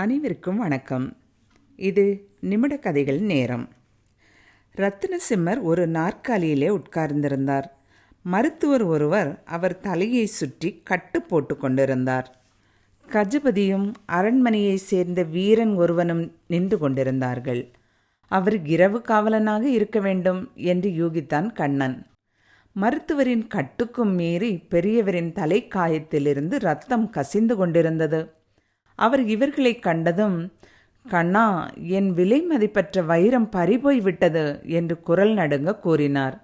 அனைவருக்கும் வணக்கம். இது நிமிட கதைகள் நேரம். ரத்தினசிம்மர் ஒரு நாற்காலியிலே உட்கார்ந்திருந்தார். மருத்துவர் ஒருவர் அவர் தலையை சுற்றி கட்டு போட்டு கொண்டிருந்தார். கஜபதியும் அரண்மனையைச் சேர்ந்த வீரன் ஒருவனும் நின்று கொண்டிருந்தார்கள். அவர் இரவு காவலனாக இருக்க வேண்டும் என்று யூகித்தான் கண்ணன். மருத்துவரின் கட்டுக்கும் மீறி பெரியவரின் தலைக்காயத்திலிருந்து ரத்தம் கசிந்து கொண்டிருந்தது. அவர் இவர்களை கண்டதும் கண்ணா என் விலை மதிப்பற்ற வைரம் பறிபோய் விட்டது என்று குரல் நடுங்க கூறினார்.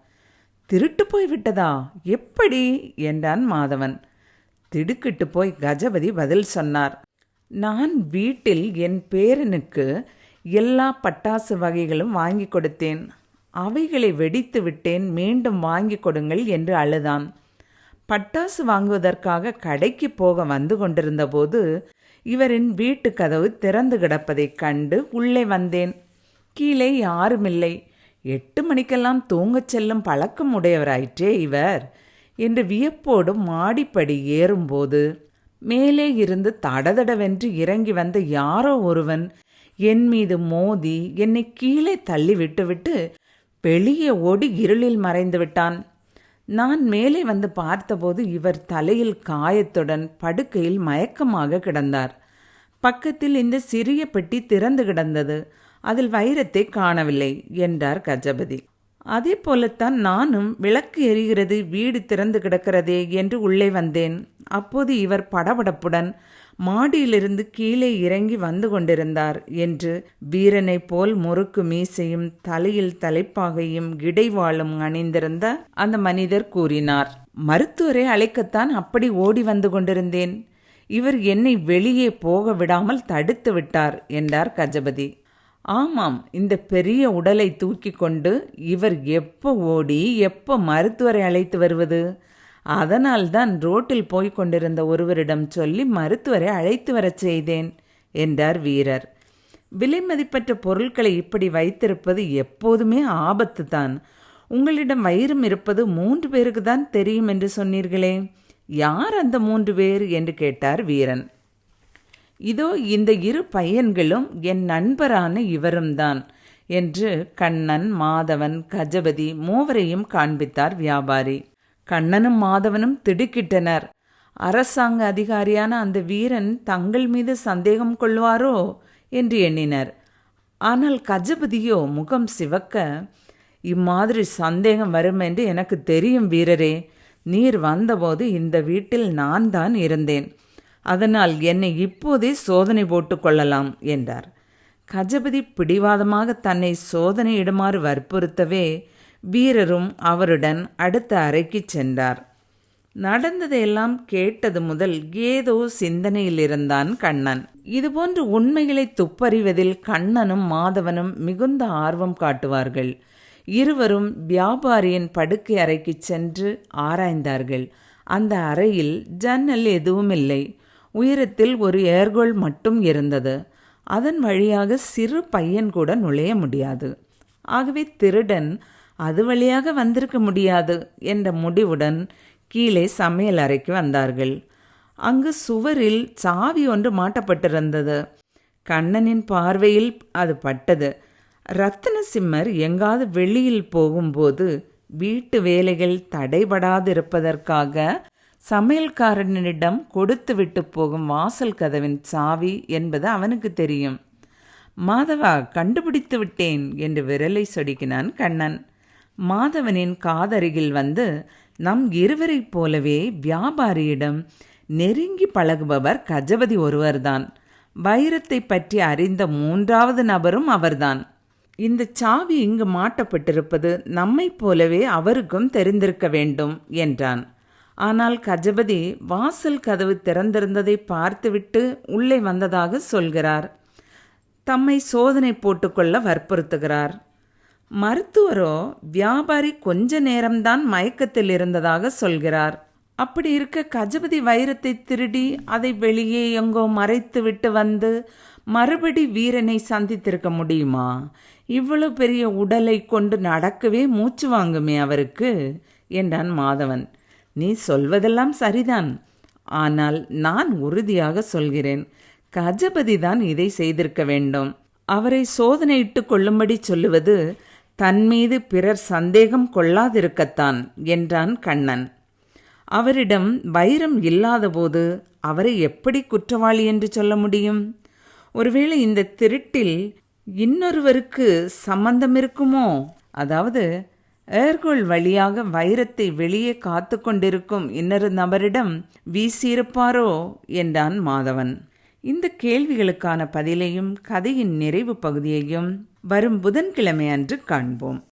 திருட்டு போய் விட்டதா? எப்படி? என்றான் மாதவன். திடுக்கிட்டு போய் கஜபதி பதில் சொன்னார். நான் வீட்டில் என் பேரனுக்கு எல்லா பட்டாசு வகைகளும் வாங்கி கொடுத்தேன். அவைகளை வெடித்து விட்டேன். மீண்டும் வாங்கி கொடுங்கள் என்று அழுதான். பட்டாசு வாங்குவதற்காக கடைக்கு போக வந்து கொண்டிருந்தபோது இவரின் வீட்டு கதவு திறந்து கிடப்பதைக் கண்டு உள்ளே வந்தேன். கீழே யாருமில்லை. எட்டு மணிக்கெல்லாம் தூங்கச் செல்லும் பழக்கம் உடையவராயிற்றே இவர் என்று வியப்போடு மாடிப்படி ஏறும்போது மேலே இருந்து தடதடவென்று இறங்கி வந்த யாரோ ஒருவன் என் மீது மோதி என்னை கீழே தள்ளி விட்டுவிட்டு வெளியே ஓடி இருளில் மறைந்து விட்டான். நான் மேலே வந்து பார்த்தபோது இவர் தலையில் காயத்துடன் படுக்கையில் மயக்கமாக கிடந்தார். பக்கத்தில் இந்த சிறிய பெட்டி திறந்து கிடந்தது. அதில் வைரத்தை காணவில்லை என்றார் கஜபதி. அதே போலத்தான் நானும் விளக்கு எரிகிறது வீடு திறந்து கிடக்கிறதே என்று உள்ளே வந்தேன். அப்போது இவர் படபடப்புடன் மாடியிலிருந்து கீழே இறங்கி வந்து கொண்டிருந்தார் என்று வீரனைப் போல் முறுக்கு மீசையும் தலையில் தலைப்பாகையும் கிடைவாளும் அணிந்திருந்த அந்த மனிதர் கூறினார் மருத்துவரை அழைக்கத்தான் அப்படி ஓடி வந்து கொண்டிருந்தேன். இவர் என்னை வெளியே போக விடாமல் தடுத்து விட்டார் என்றார் கஜபதி. ஆமாம் இந்த பெரிய உடலை தூக்கி கொண்டு இவர் எப்போ ஓடி எப்போ மருத்துவரை அழைத்து வருவது? அதனால்தான் ரோட்டில் போய்க் கொண்டிருந்த ஒருவரிடம் சொல்லி மருத்துவரை அழைத்து வரச் செய்தேன் என்றார் வீரர். விலை மதிப்பற்ற பொருட்களை இப்படி வைத்திருப்பது எப்போதுமே ஆபத்து தான் உங்களிடம் வயிறும் இருப்பது மூன்று பேருக்கு தான் தெரியும் என்று சொன்னீர்களே யார் அந்த மூன்று பேர்? என்று கேட்டார் வீரன். இதோ இந்த இரு பையன்களும் என் நண்பரான இவரும் தான் என்று கண்ணன் மாதவன் கஜபதி மூவரையும் காண்பித்தார் வியாபாரி. கண்ணனும் மாதவனும் திடுக்கிட்டனர். அரசாங்க அதிகாரியான அந்த வீரன் தங்கள் மீது சந்தேகம் கொள்வாரோ? என்று எண்ணினர். ஆனால் கஜபதியோ முகம் சிவக்க இம்மாதிரி சந்தேகம் வரும் என்று எனக்கு தெரியும் வீரரே. நீர் வந்தபோது இந்த வீட்டில் நான் தான் இருந்தேன். அதனால் என்னை இப்போதே சோதனை போட்டு கொள்ளலாம் என்றார். கஜபதி பிடிவாதமாக தன்னை சோதனையிடுமாறு வற்புறுத்தவே வீரரும் அவருடன் அடுத்த அறைக்கு சென்றார். நடந்ததையெல்லாம் கேட்டது முதல் ஏதோ சிந்தனையில் இருந்தான் கண்ணன். இதுபோன்று உண்மைகளை துப்பறிவதில் கண்ணனும் மாதவனும் மிகுந்த ஆர்வம் காட்டுவார்கள். இருவரும் வியாபாரியின் படுக்கை அறைக்கு சென்று ஆராய்ந்தார்கள். அந்த அறையில் ஜன்னல் எதுவும் இல்லை உயரத்தில் ஒரு ஏர்கோல் மட்டும் இருந்தது. அதன் வழியாக சிறு பையன் கூட நுழைய முடியாது. ஆகவே திருடன் அது வழியாக வந்திருக்க முடியாது என்ற முடிவுடன் கீழே சமையல் அறைக்கு வந்தார்கள். அங்கு சுவரில் சாவி ஒன்று மாட்டப்பட்டிருந்தது. கண்ணனின் பார்வையில் அது பட்டது. ரத்தினசிம்மர் எங்காவது வெளியில் போகும்போது வீட்டு வேலைகள் தடைபடாதிருப்பதற்காக சமையல்காரனிடம் கொடுத்து விட்டு போகும் வாசல் கதவின் சாவி என்பது அவனுக்கு தெரியும். மாதவா கண்டுபிடித்து விட்டேன் என்று விரலை சொடுக்கினான் கண்ணன். மாதவனின் காதருகில் வந்து நம் இருவரைப் போலவே வியாபாரியிடம் நெருங்கி பழகுபவர் கஜபதி ஒருவர்தான். வைரத்தை பற்றி அறிந்த மூன்றாவது நபரும் அவர்தான். இந்த சாவி இங்கு மாட்டப்பட்டிருப்பது நம்மைப் போலவே அவருக்கும் தெரிந்திருக்க வேண்டும் என்றான். ஆனால் கஜபதி வாசல் கதவு திறந்திருந்ததை பார்த்துவிட்டு உள்ளே வந்ததாக சொல்கிறார். தம்மை சோதனை போட்டுக்கொள்ள வற்புறுத்துகிறார். மருத்துவரோ வியாபாரி கொஞ்ச நேரம்தான் மயக்கத்தில் இருந்ததாக சொல்கிறார். அப்படி இருக்க கஜபதி வைரத்தை திருடி அதை வெளியே எங்கோ மறைத்து விட்டு வந்து மறுபடி வீரனை சந்தித்திருக்க முடியுமா? இவ்வளவு பெரிய உடலை கொண்டு நடக்கவே மூச்சு வாங்குமே அவருக்கு என்றான் மாதவன். நீ சொல்வதெல்லாம் சரிதான். ஆனால் நான் உறுதியாக சொல்கிறேன். கஜபதி தான் இதை செய்திருக்க வேண்டும். அவரை சோதனையிட்டுக் கொள்ளும்படி சொல்லுவது தன்மீது பிறர் சந்தேகம் கொள்ளாதிருக்கத்தான் என்றான் கண்ணன். அவரிடம் வைரம் இல்லாதபோது அவரை எப்படி குற்றவாளி என்று சொல்ல முடியும்? ஒருவேளை இந்த திருட்டில் இன்னொருவருக்கு சம்பந்தம் இருக்குமோ? அதாவது ஏர்கோள் வழியாக வைரத்தை வெளியே காத்து கொண்டிருக்கும் இன்னொரு நபரிடம் வீசியிருப்பாரோ? என்றான் மாதவன். இந்த கேள்விகளுக்கான பதிலையும் கதையின் நிறைவு பகுதியையும் வரும் புதன்கிழமை அன்று காண்போம்.